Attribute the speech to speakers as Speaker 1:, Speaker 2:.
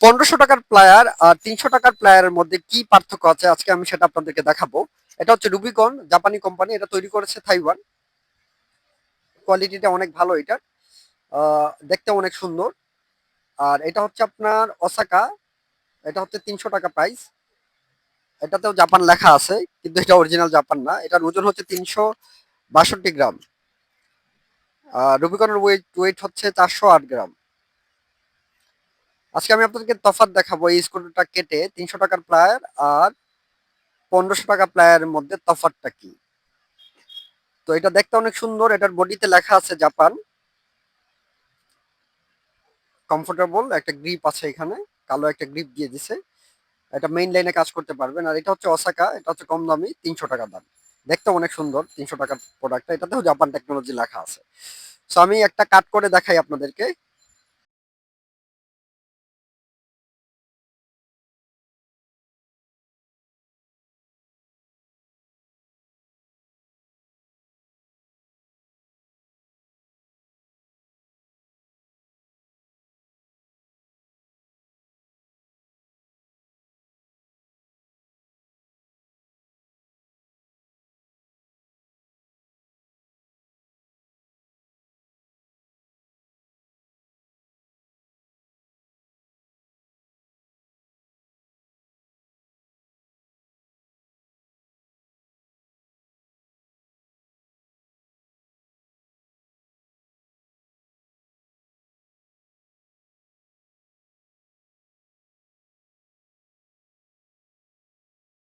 Speaker 1: পনেরোশো টাকার প্লায়ার আর তিনশো টাকার প্লায়ারের মধ্যে কি পার্থক্য আছে? আজকে আমি সেটা আপনাদেরকে দেখাবো। এটা হচ্ছে রুবিকন জাপানি কোম্পানি এটা তৈরি করেছে থাইওয়ান কোয়ালিটিটা অনেক ভালো আহ, দেখতে অনেক সুন্দর। আর এটা হচ্ছে আপনার অসাকা এটা হচ্ছে তিনশো টাকা প্রাইস এটাতেও জাপান লেখা আছে কিন্তু এটা অরিজিনাল জাপান না। এটার ওজন হচ্ছে তিনশো বাষট্টি গ্রাম। আর রুবিকনের ওয়েট ওয়েট হচ্ছে চারশো আট গ্রাম। আজকে আমি আপনাদেরকে তফাৎ দেখাবো, এই স্কুটারটা কেটে তিনশো টাকার প্লায়ার আর পনেরোশো টাকা প্লায়ারের মধ্যে তফাৎটা কি? তো এটা দেখতে অনেক সুন্দর, এটার বডিতে লেখা আছে জাপান। কমফোর্টেবল একটা গ্রিপ আছে এখানে, কালো একটা গ্রিপ দিয়ে দিছে। এটা মেইন লাইনে কাজ করতে পারবেন। আর এটা হচ্ছে অসাকা এটা হচ্ছে কম দামি, তিনশো টাকা দাম। দেখতে অনেক সুন্দর, তিনশো টাকার প্রোডাক্টটা এটাতেও জাপান টেকনোলজি লেখা আছে। সো আমি একটা কাট করে দেখাই আপনাদেরকে।